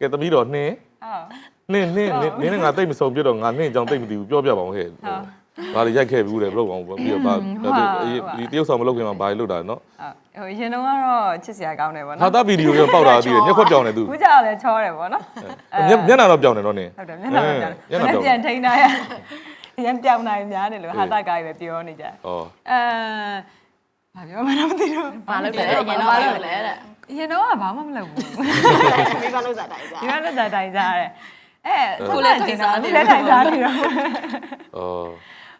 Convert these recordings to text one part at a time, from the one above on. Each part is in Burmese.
ကဲသမီးတော်နှင်းဟုတ်နှင်းနှင်းနင်းနင်းနဲ့ငါတိတ်မစုံပြတော့ငါနှင်းအကြောင်းတိတ်မသိဘူးပြောပြပါအောင်ဟဲ့ဘာတွေရိုက်ခဲ့ဘူးလေဘလို့အောင်ပြီးတော့ဗာဒီတရုတ်ဆောင်မလုပ်ခင်မှာဘာတွေလုပ်တာနော်ဟိုရင်တော့ကတော့ချစ်စရာကောင်းတယ်ဗောနော်ဟာတာဗီဒီယိုကပေါက်တာပြီးတယ်ညက်ခွက်ပြောင်းနေသူခုကြောက်လည်းချောတယ်ဗောနော်မျက်မျက်နှာတော့ပြောင်းနေတော့နင်းဟုတ်တယ်မျက်နှာတော့ကြောက်မျက်နှာတယ်ပြောင်းပြန်ထိန်းထားရရန်ပြောင်းနိုင်များတယ်လို့ဟာတကားပဲပြောနေကြဩအဲဘာပြောမှတော့မသိတော့ဘာလို့လဲရင်တော့ဘာလို့လဲတဲ့ ရင်တော့ကဘာမှမလုပ်ဘူးမိဘလို့စားတိုင်းစားဒီမှာလည်းတိုင်ကြတယ်အဲခုလည်းထိုင်စားနေလည်းတိုင်စားနေတော့ဩ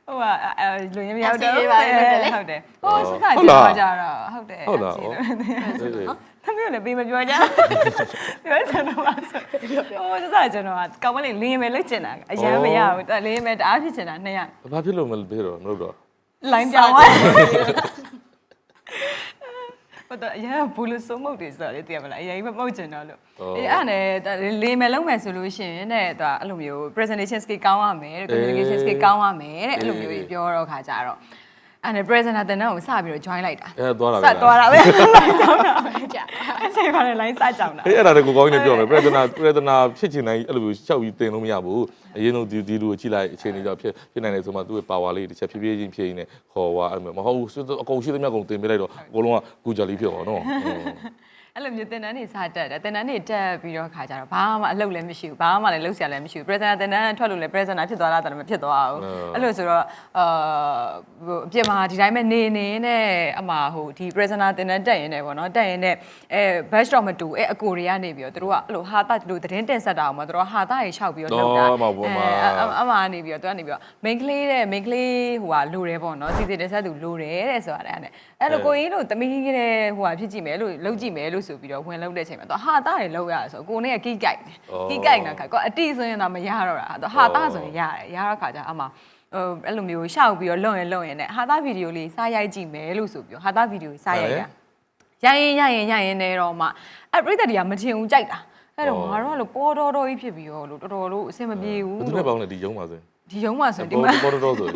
ဟိုကအဲလူရင်းမြောက်တော့အစီအပါလေးလုပ်တယ်လေဟုတ်တယ်ဟိုစကားပြောကြတော့ဟုတ်တယ်ဟုတ်လားအစီဩအပါလေးအေးအေးသမီးလည်းပေးမပြောကြပြောချင်တော့ပါဆိုဟိုစစကျွန်တော်ကကောင်းမလေးလင်းမယ်လို့ကျင်တာအရန်မရဘူးလင်းမယ်တအားဖြစ်ချင်တာနှစ်ရဘာဖြစ်လို့မပြေတော့မလုပ်တော့လိုင်းပြောင်းသွား ဟိုတော့အရင်ဘူးလို့စိုးမုတ်တယ်ဆိုတော့လေတည်ရမလားအရင်မမှုတ်ချင်တော့လို့အေးအဲ့နဲ့လေမယ်လုံးမယ်ဆိုလို့ရှိရင်တဲ့သူအဲ့လိုမျိုး presentation skill ကောင်းရမယ်တဲ့ communication skill ကောင်းရမယ်တဲ့အဲ့လိုမျိုးပြောတော့ခါကြတော့ အဲ့နဲ့ presenter တင်တော့စပြီးတော့ join လိုက်တာအဲသွားတာစသွားတာပဲလိုက်ကြောင်းတာပဲကြာအဲ့ချိန်ပါလေ line စကြောင်းတာအေးအဲ့ဒါတကူကောင်းနေပြောမယ်ပရဒနာပရဒနာဖြစ်ချင်တိုင်းအဲ့လိုမျိုးရှောက်ပြီးတင်လို့မရဘူးအရင်ဆုံးဒီဒီလူကိုကြည့်လိုက်အချိန်လေးကြောင့်ဖြစ်ဖြစ်နိုင်တယ်ဆိုမှသူ့ရဲ့ပါဝါလေးတစ်ချက်ဖြည်းဖြည်းချင်းဖြည်းနေခေါ်သွားအဲ့လိုမျိုးမဟုတ်ဘူးအကုန်ရှိသမျှအကုန်တင်ပေးလိုက်တော့အကုန်လုံးကကူကြလေးဖြစ်သွားနော် အဲ့လိုမျိုးတင်တန်းနေစတက်တယ်တင်တန်းနေတက်ပြီးတော့ခါကြတော့ဘာမှအလုပ်လည်းမရှိဘူးဘာမှလည်းလုပ်စရာလည်းမရှိဘူး presenter တင်တန်းထွက်လို့လည်း presenter ဖြစ်သွားတာတော့မဖြစ်သွားဘူးအဲ့လိုဆိုတော့အာဟိုအပြင်မှာဒီတိုင်းပဲနေနေနဲ့အမဟိုဒီ presenter တင်တန်းတက်ရင်လည်းပေါ့နော်တက်ရင်လည်းအဲ batch တော့မတူအဲအကိုတွေကနေပြီးတော့သူတို့ကအဲ့လိုဟာတာဒီလိုသတင်းတင်ဆက်တာအောင်မသူတို့ဟာတာရေလျှောက်ပြီးတော့လုပ်တာအမကနေပြီးတော့သူကနေပြီးတော့ main ကလေးတဲ့ main ကလေးဟိုကလိုတယ်ပေါ့နော်စီစီတင်ဆက်သူလိုတယ်တဲ့ဆိုတာအဲ့အဲ့လိုကိုကြီးလို့တမီးကြီးတဲ့ဟိုကဖြစ်ကြည့်မယ်လို့လုပ်ကြည့်မယ်လို့ဆိုပြီးတော့ဝင်လုပ်တဲ့အချိန်မှာသူဟာတာတွေလောက်ရဆိုကိုနဲ့ကကိကြိုက်တယ်ကိကြိုက်နေတာခါကိုအတိဆိုရင်တော့မရတော့တာသူဟာတာဆိုရင်ရတယ်ရတော့ခါကျအမဟိုအဲ့လိုမျိုးရှောက်ပြီးတော့လုံရင်လုံရင်နဲ့ဟာတာဗီဒီယိုလေးစားရိုက်ကြည့်မယ်လို့ဆိုပြီးတော့ဟာတာဗီဒီယိုစားရိုက်တာရရင်ရရင်ရရင်နေတော့မှအဲ့ပြိတ္တတွေကမချင်ဘူးကြိုက်တာအဲ့တော့ငါတို့ကလို့ပေါ်တော်တော်ကြီးဖြစ်ပြီးတော့လို့တော်တော်လို့အဆင်မပြေဘူးဘယ်သူနဲ့ပေါင်းလဲဒီရုံးပါဆိုရင်ဒီရုံးမှာဆိုရင်ဒီမှာပေါ်တော့ဆို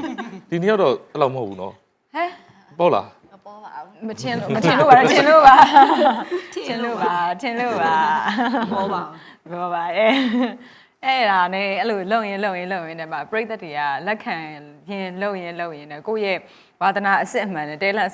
ဒီနေ့တော့အဲ့လောက်မဟုတ်ဘူးနော်ဟဲပေါ့လား မပေါ်ပါဘူးမထင်လို့မထင်လို့ပါလားထင်လို့ပါထင်လို့ပါထင်လို့ပါပေါ်ပါဘူးဘောပါရဲ့အဲ့ဒါနဲ့အဲ့လိုလုံရင်လုံရင်လုံရင်တည်းမှာပြိသက်တွေကလက်ခံရင်လုံရင်လုံရင်တည်းကိုယ့်ရဲ့ဝါသနာအစစ်အမှန်နဲ့တဲလက်